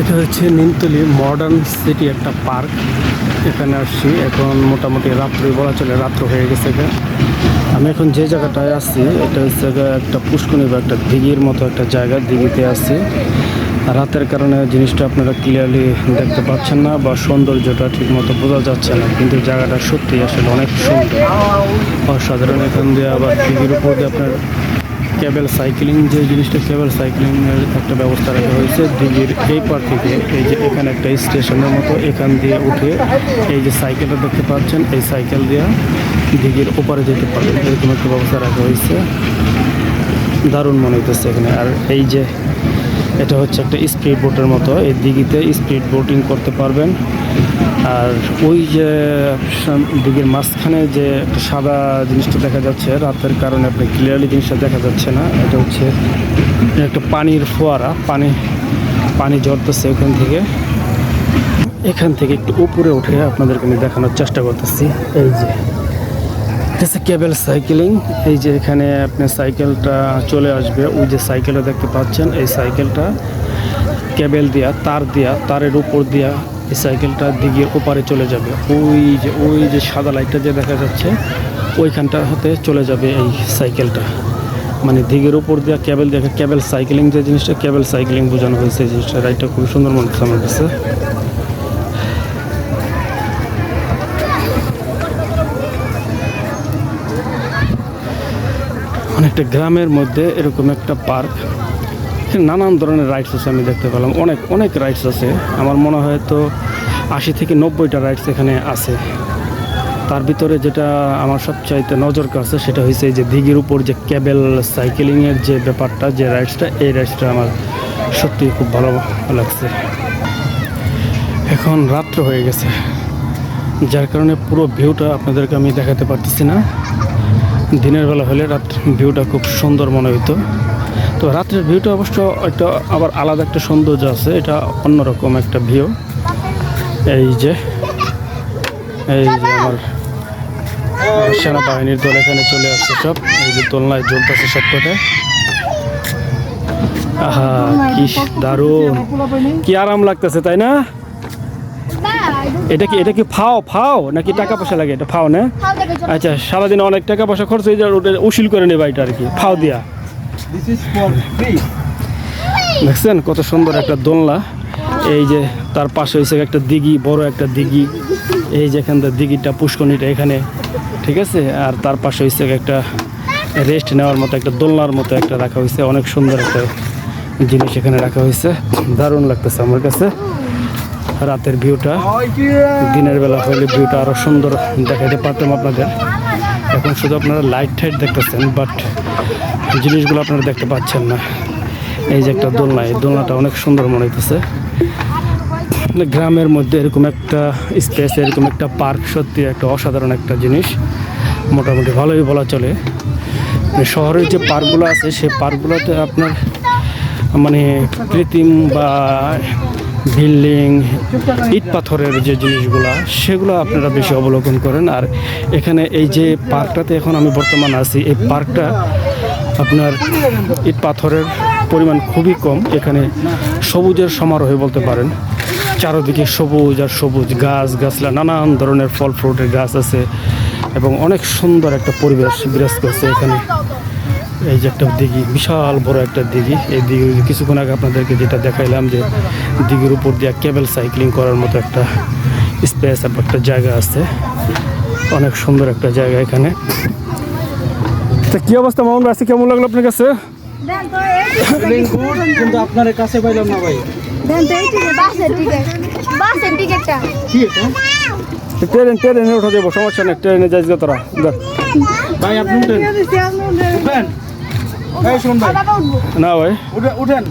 এটা হচ্ছে Nimtali modern city একটা পার্ক এখানে আসছি, এখন মোটামুটি রাত্রি, বলা চলে রাত্র হয়ে গেছে আমি এখন যে জায়গাটায় আছি, এটা হচ্ছে একটা পুষ্করণী বা একটা দিঘির মতো একটা জায়গা, দিঘিতে আছি। রাতের কারণে জিনিসটা আপনারা ক্লিয়ারলি দেখতে পাচ্ছেন না বা সৌন্দর্যটা ঠিক মতো বোঝা যাচ্ছে না। কিন্তু জায়গাটা সত্যি আসলে অনেক সুন্দর। অসাধারণ। এখান দিয়ে আবার দিঘির উপর দিয়ে আপনার কেবল সাইক্লিং, যে জিনিসটা কেবল সাইক্লিংয়ের একটা ব্যবস্থা রাখা হয়েছে দিঘির এই পার থেকে এই যে এখানে একটা স্টেশনের মতো এখান দিয়ে উঠে এই যে সাইকেলটা দেখতে পাচ্ছেন, এই সাইকেল দিয়ে দিঘির ওপারে যেতে পারবেন, এরকম একটা ব্যবস্থা রাখা হয়েছে। দারুণ মনে হইতেছে এখানে। আর এই যে এটা হচ্ছে একটা স্পিড বোটের মতো, এই দিঘিতে স্পিড বোটিং করতে পারবেন। আর ওই যে দিঘির মাঝখানে যে একটা সাদা জিনিসটা দেখা যাচ্ছে, রাতের কারণে আপনি ক্লিয়ারলি জিনিসটা দেখা যাচ্ছে না। এটা হচ্ছে একটা পানির ফোয়ারা, পানি পানি ঝরতেছে ওখান থেকে। এখান থেকে একটু উপরে উঠে আপনাদেরকে আমি দেখানোর চেষ্টা করতেছি। এই যে এটা কেবল সাইকেলিং এই যে এখানে আপনি সাইকেলটা চলে আসবে। ওই যে সাইকেলটা দেখতে পাচ্ছেন, এই সাইকেলটা কেবল দিয়া, তার দিয়া, তারের উপর দিয়া এই সাইকেলটা দিঘির ওপারে চলে যাবে। ওই যে ওই যে সাদা লাইটটা যে দেখা যাচ্ছে ওইখানটা হতে চলে যাবে এই সাইকেলটা। মানে দিঘির উপর দিয়া কেবল দিয়ে কেবল সাইকেলিং যে জিনিসটা কেবল সাইকেলিং বোঝানো হয়েছে এই জিনিসটা। রাইটটা খুবই সুন্দর মনে হচ্ছে আমার কাছে। অনেকটা গ্রামের মধ্যে এরকম একটা পার্ক নানান ধরনের রাইডস আছে আমি দেখতে পেলাম। অনেক অনেক রাইডস আছে। আমার মনে হয় তো আশি থেকে নব্বইটা রাইডস এখানে আছে। তার ভিতরে যেটা আমার সবচাইতে নজর কাছে, সেটা হয়েছে যে দিঘির উপর যে কেবল সাইকেলিংয়ের যে ব্যাপারটা, যে রাইডসটা এই রাইডসটা আমার সত্যি খুব ভালো লাগছে। এখন রাত্র হয়ে গেছে। যার কারণে পুরো ভিউটা আপনাদেরকে আমি দেখাতে পারতেছি না। দিনের বেলা হলে রাত ভিউটা খুব সুন্দর মনে হইতো। তো রাত্রের ভিউটা অবশ্য একটা আবার আলাদা একটা সৌন্দর্য আছে এটা অন্যরকম একটা ভিউ এই যে এই যে আমার সেনাবাহিনীর দল এখানে চলে আসছে সব। এই যে দোলনায় জ্বলতেছে সব কটা। আহা কি দারুণ। কি আরাম লাগতেছে তাই না? এটা কি এটা কি ফাও ফাও? নাকি টাকা পয়সা লাগে এটা ফাও না? আচ্ছা সারাদিন অনেক টাকা পয়সা খরচ হয়ে যায় উসিল করে নেবা এটা আর কি ফাও দিয়া। দেখছেন কত সুন্দর একটা দোলনা। এই যে তার পাশে হয়েছে একটা দিঘি বড় একটা দিঘি। এই যে এখান দিঘিটা পুষ্করণীটা এখানে ঠিক আছে? আর তার পাশে হয়েছে একটা রেস্ট নেওয়ার মতো একটা দোলনার মতো একটা রাখা হয়েছে অনেক সুন্দর একটা জিনিস এখানে রাখা হয়েছে দারুণ লাগতেছে আমার কাছে। রাতের ভিউটা দিনের বেলা হলে ভিউটা আরও সুন্দর দেখাতে পারতাম আপনাদের। এখন শুধু আপনারা লাইট টাইট দেখতেছেন বাট জিনিসগুলো আপনারা দেখতে পাচ্ছেন না। এই যে একটা দোলনা, এই দোলনাটা অনেক সুন্দর মনে হইতেছে। মানে গ্রামের মধ্যে এরকম একটা স্পেস এরকম একটা পার্ক সত্যি একটা অসাধারণ একটা জিনিস। মোটামুটি ভালোই বলা চলে। মানে শহরের যে পার্কগুলো আছে, সেই পার্কগুলোতে আপনার মানে কৃত্রিম বা বিল্ডিং, ইট পাথরের যে জিনিসগুলো, সেগুলো আপনারা বেশি অবলোকন করেন। আর এখানে এই যে পার্কটাতে এখন আমি বর্তমান আছি, এই পার্কটা আপনার ইট পাথরের পরিমাণ খুবই কম। এখানে সবুজের সমারোহে বলতে পারেন। চারোদিকে সবুজ আর সবুজ গাছ, গাছলা, নানান ধরনের ফল, ফ্রুটের গাছ আছে এবং অনেক সুন্দর একটা পরিবেশ বিরাজ করছে এখানে। এই যে একটা দিঘি বিশাল বড় একটা দিঘি। এই দিঘি কিছুক্ষণ আগে আপনাদেরকে যেটা দেখাইলাম যে দিঘির উপর দিয়ে কেবল সাইক্লিং করার মতো একটা স্পেস একটা জায়গা আছে। অনেক সুন্দর একটা জায়গা এখানে। তা কি অবস্থা মামুন ভাই? কেমন লাগল আপনার কাছে? দেন তো এই Feeling good, কিন্তু আপনার কাছে পাইলাম না ভাই। দেন তো এই টিকিট বাসের টিকিট বাসের টিকিটটা। কি এটা? ট্রেন ট্রেনে উঠে যাব সমস্যা নেই ট্রেনে যাইস গে তোরা। ভাই আপনি না ভাই। উঠে- উঠেন।